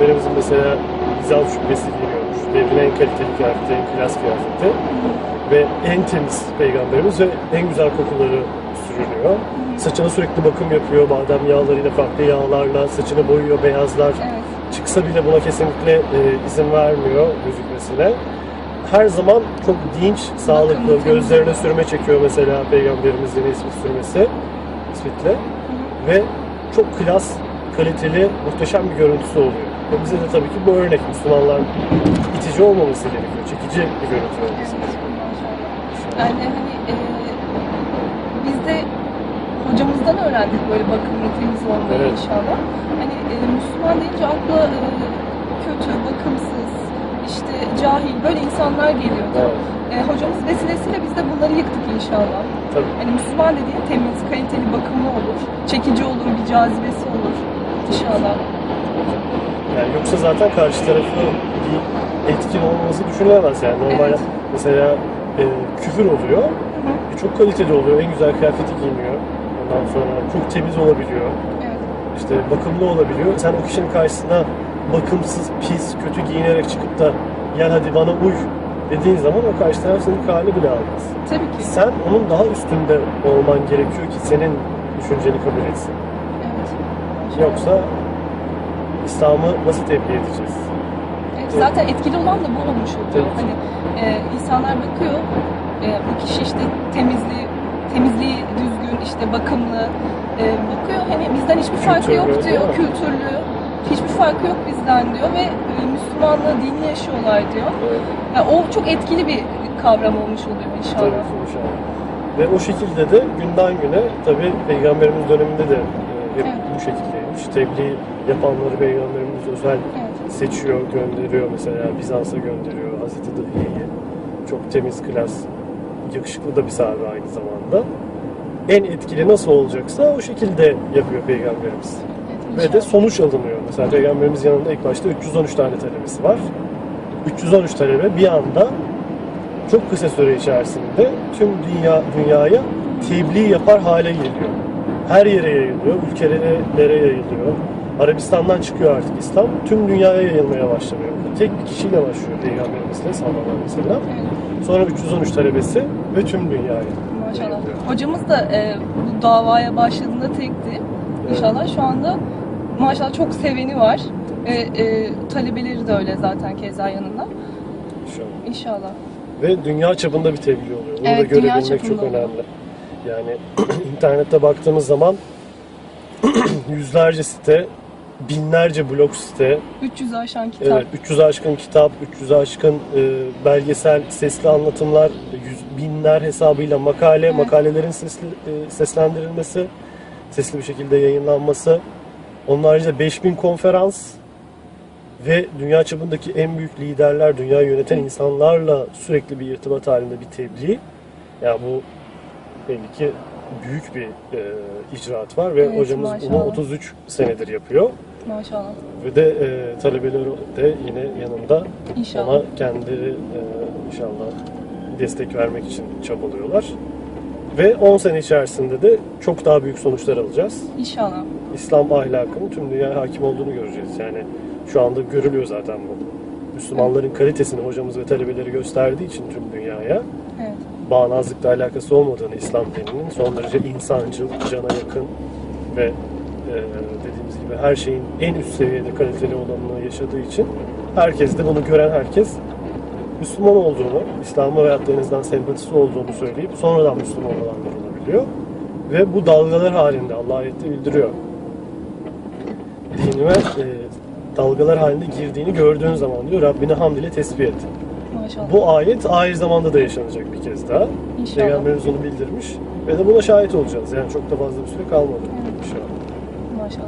Peygamberimizin mesela Bizans şüphesi giyiniyormuş. Devrin en kaliteli kıyafeti, en klas kıyafeti. Ve en temiz peygamberimiz ve en güzel kokuları sürünüyor. Saçına sürekli bakım yapıyor. Badem yağlarıyla, farklı yağlarla saçını boyuyor, beyazlar. Evet. Çıksa bile buna kesinlikle e, izin vermiyor gözükmesine. Her zaman çok dinç, sağlıklı, gözlerine sürme çekiyor mesela peygamberimizin ismi sürmesi, ismitle. Ve çok klas, kaliteli, muhteşem bir görüntüsü oluyor. Ve bize de tabii ki bu örnek Müslümanlar itici olmaması gerekiyor, çekici bir görüntü olması gerekiyor. Yani hani e, biz de hocamızdan öğrendik böyle bakımlı temiz olmayı Evet. inşallah. Hani e, Müslüman deyince akla e, kötü, bakımsız, işte cahil böyle insanlar geliyordu. Evet, E, hocamız vesilesiyle biz de bunları yıktık inşallah. tabii. Hani Müslüman dediğin temiz, kaliteli, bakımlı olur. Çekici olur, bir cazibesi olur inşallah. Yani yoksa zaten karşı tarafı bir etkin olması düşünülemez yani. Normal Evet. mesela e, küfür oluyor. E, çok kaliteli oluyor. En güzel kıyafeti giymiyor. Ondan sonra çok temiz olabiliyor. Evet. İşte bakımlı olabiliyor. Sen o kişinin karşısına bakımsız, pis, kötü giyinerek çıkıp da gel hadi bana uy dediğin zaman o karşı taraf senin kalbi bile almaz. Tabii ki. Sen onun daha üstünde olman gerekiyor ki senin düşünceni kabul etsin. Evet. Yoksa İslam'ı nasıl tebliğ edeceğiz? Evet, zaten etkili olan da bu olmuş oluyor. Tabii. Hani e, insanlar bakıyor, e, bu kişi işte temizliği, temizliği düzgün, işte bakımlı, e, bakıyor hani bizden hiçbir farkı yok diyor, mi? kültürlü, hiçbir farkı yok bizden diyor ve e, Müslümanlığı, dini yaşıyorlar diyor. Evet. Yani o çok etkili bir kavram olmuş oluyor Tabii inşallah. ki inşallah. Ve o şekilde de günden güne tabi Peygamberimiz döneminde de hep Evet. bu şekildeymiş. Tebliğ yapanları Peygamberimiz özel Evet. seçiyor, gönderiyor mesela Bizans'a gönderiyor Hazreti Dıhiye'yi. Çok temiz, klas, yakışıklı da bir sahabe aynı zamanda. En etkili nasıl olacaksa o şekilde yapıyor Peygamberimiz. Evet, Ve de sonuç alınıyor. Mesela Peygamberimiz yanında ilk başta 313 tane talebesi var. 313 talebe bir anda çok kısa süre içerisinde tüm dünya dünyaya tebliğ yapar hale geliyor. Her yere yayılıyor, ülkelere yayılıyor. Arabistan'dan çıkıyor artık İslam. Tüm dünyaya yayılmaya başlanıyor. Tek bir kişiyle başlıyor Peygamberimizle sallallahu aleyhi ve sellem. Evet. Sonra 313 talebesi ve tüm dünyaya. Maşallah. Hocamız da e, bu davaya başladığında tekti. İnşallah şu anda maşallah çok seveni var. E, e, talebeleri de öyle zaten keza yanında. An. İnşallah. Ve dünya çapında bir tebliğ oluyor. Bunu Evet, da dünya görebilmek çok çapında oluyor. önemli. Yani internette baktığımız zaman yüzlerce site, binlerce blog site, 300 aşan kitap. evet 300 aşkın kitap, 300 aşkın e, belgesel, sesli anlatımlar, yüz, binler hesabıyla makale, Evet. makalelerin sesli e, seslendirilmesi, sesli bir şekilde yayınlanması. Onun haricinde 5000 konferans ve dünya çapındaki en büyük liderler, dünya yöneten insanlarla sürekli bir irtibat halinde bir tebliğ. Yani bu belli ki büyük bir e, icraat var ve Evet, hocamız bunu maşallah. 33 senedir yapıyor. Maşallah. Ve de e, talebeleri de yine yanında İnşallah. ona kendi e, inşallah destek vermek için çabalıyorlar. Ve 10 sene içerisinde de çok daha büyük sonuçlar alacağız. İnşallah. İslam ahlakının tüm dünyaya hakim olduğunu göreceğiz. Yani şu anda görülüyor zaten bu. Müslümanların kalitesini hocamız ve talebeleri gösterdiği için tüm dünyaya Evet. Bağnazlıkla alakası olmadığını İslam dininin son derece insancıl, cana yakın ve e, dediğimiz gibi her şeyin en üst seviyede kaliteli olanını yaşadığı için herkes de bunu gören herkes Müslüman olduğunu, İslam'a veyahut da en azından sempatisi olduğunu söyleyip sonradan Müslüman olanlar olabiliyor. Ve bu dalgalar halinde Allah ayette bildiriyor. Dinime e, dalgalar halinde girdiğini gördüğün zaman diyor Rabbini hamd ile tesbih et. Maşallah. Bu ayet ahir zamanda da yaşanacak bir kez daha. İnşallah. Peygamberimiz onu bildirmiş ve de buna şahit olacağız. Yani çok da fazla bir süre kalmadı Evet. inşallah. Maşallah.